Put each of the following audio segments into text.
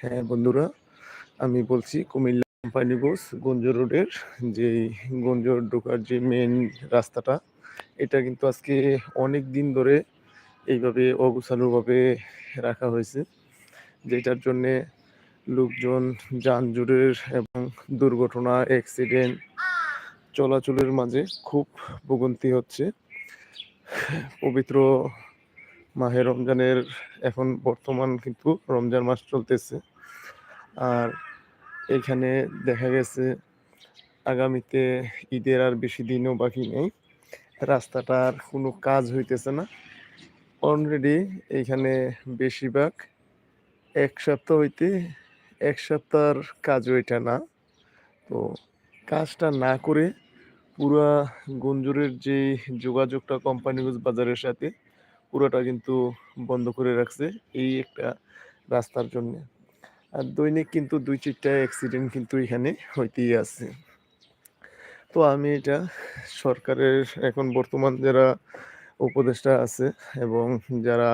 হ্যাঁ বন্ধুরা, আমি বলছি কুমিল্লা কোম্পানি বোস গঞ্জ রোডের যে গঞ্জ ঢোকার যে মেন রাস্তাটা, এটা কিন্তু আজকে অনেক দিন ধরে এইভাবে অগোছালোভাবে রাখা হয়েছে, যেটার জন্যে লোকজন যানজটের এবং দুর্ঘটনা অ্যাক্সিডেন্ট চলাচলের মাঝে খুব ভোগান্তি হচ্ছে। পবিত্র মাহে রমজানের, এখন বর্তমান কিন্তু রমজান মাস চলতেছে। আর এখানে দেখা গেছে, আগামীতে ঈদের আর বেশি দিনও বাকি নেই। রাস্তাটার কোনো কাজ হইতেছে না। অলরেডি এইখানে বেশিরভাগ এক সপ্তাহ হইতে এক সপ্তাহর কাজও এটা না। তো কাজটা না করে পুরা গঞ্জুরের যে যোগাযোগটা কোম্পানিগঞ্জ বাজারের সাথে পুরোটা কিন্তু বন্ধ করে রাখছে এই একটা রাস্তার জন্য। আর দৈনিক কিন্তু দুই চারটা অ্যাক্সিডেন্ট কিন্তু এখানে হইতেই আছে। তো আমি এটা সরকারের এখন বর্তমান যারা উপদেষ্টা আছে এবং যারা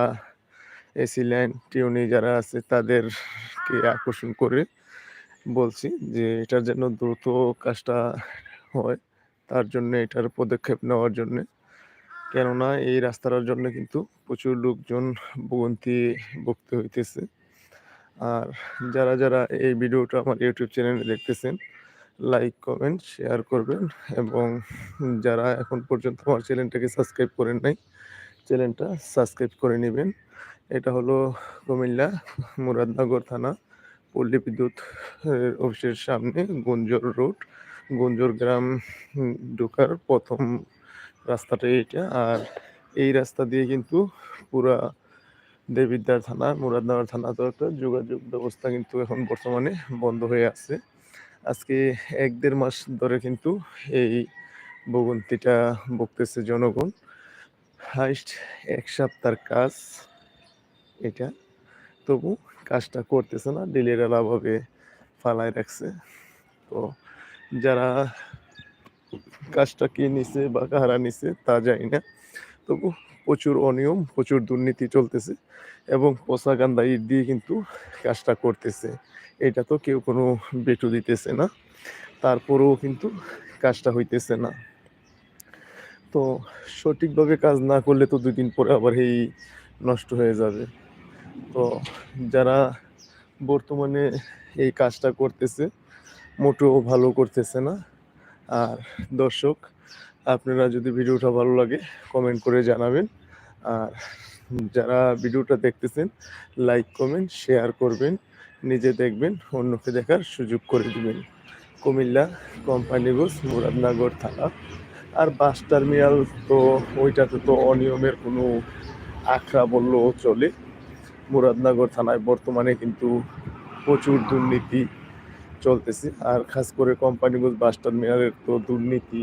এসি লাইন টিউনি যারা আছে তাদেরকে আকর্ষণ করে বলছি যে এটার জন্য দ্রুত কাজটা হয়, তার জন্য এটার পদক্ষেপ নেওয়ার জন্য। কেননা এই রাস্তাটার জন্য কিন্তু প্রচুর লোকজন ভোগান্তি ভুগতে হইতেছে। আর যারা যারা এই ভিডিওটা আমার ইউটিউব চ্যানেলে দেখতেছেন লাইক কমেন্ট শেয়ার করবেন এবং যারা এখন পর্যন্ত আমার চ্যানেলটাকে সাবস্ক্রাইব করেন নাই চ্যানেলটা সাবস্ক্রাইব করে নেবেন। এটা হলো কুমিল্লা মুরাদনগর থানা, পল্লী বিদ্যুৎ অফিসের সামনে, গুঞ্জর রোড। গুঞ্জর গ্রাম ঢোকার প্রথম রাস্তাটা এটা আর এই রাস্তা দিয়ে কিন্তু পুরা দেবিদ্বার থানা, মুরাদনগর থানা তো একটা যোগাযোগ ব্যবস্থা কিন্তু এখন বর্তমানে বন্ধ হয়ে আছে। আজকে এক দেড় মাস ধরে কিন্তু এই ভোগান্তিটা ভুগতেছে জনগণ। হাইস্ট এক সপ্তাহের কাজ এটা। তবু কাজটা করতেছে না ডিলের অভাবে ফালায় রাখছে। তো যারা কাজটা কে নিছে বা কারা নিছে তা জানি না। তবু প্রচুর অনিয়ম, প্রচুর দুর্নীতি চলতেছে এবং গান্দা ইট দিয়ে কিন্তু কাজটা করতেছে। এটা তো কেউ কোনো বেটু দিতেছে না, তারপরেও কিন্তু কাজটা হইতেছে না। তো সঠিকভাবে কাজ না করলে তো দুই দিন পরে আবার এই নষ্ট হয়ে যাবে। তো যারা বর্তমানে এই কাজটা করতেছে, মোটেও ভালো করতেছে না। আর দর্শক, আপনারা যদি ভিডিওটা ভালো লাগে কমেন্ট করে জানাবেন। আর যারা ভিডিওটা দেখতেছেন লাইক কমেন্ট শেয়ার করবেন। নিজে দেখবেন, অন্যকে দেখার সুযোগ করে দিবেন। কুমিল্লা কোম্পানি কোম্পানিগঞ্জ মুরাদনগর থানা। আর বাস টার্মিনাল তো, ওইটাতে তো অনিয়মের কোনো আখড়া বললেও চলে। মুরাদনগর থানায় বর্তমানে কিন্তু প্রচুর দুর্নীতি চলতেছে। আর খাস করে কোম্পানিগঞ্জ বাস টার্মিনালের তো দুর্নীতি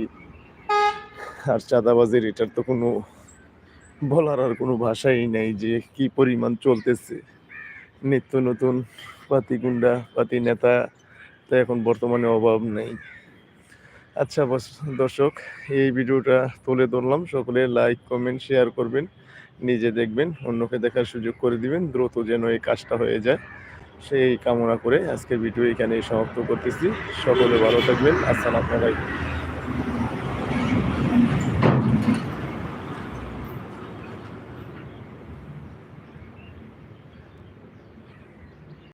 আর চাঁদাবাজির এটার তো কোনো বলার আর কোনো ভাষাই নেই যে কি পরিমাণ চলতেছে। নিত্য নতুন পাতি গুন্ডা, পাতি নেতা তো এখন বর্তমানে অভাব নেই। আচ্ছা দর্শক, এই ভিডিওটা তুলে ধরলাম। সকলে লাইক কমেন্ট শেয়ার করবেন। নিজে দেখবেন, অন্যকে দেখার সুযোগ করে দিবেন। দ্রুত যেন এই কাজটা হয়ে যায়। সেই কামনা করে আজকের ভিডিও এখানে সমাপ্ত করতেছি। সকলে ভালো থাকবেন। আসসালামু আলাইকুম।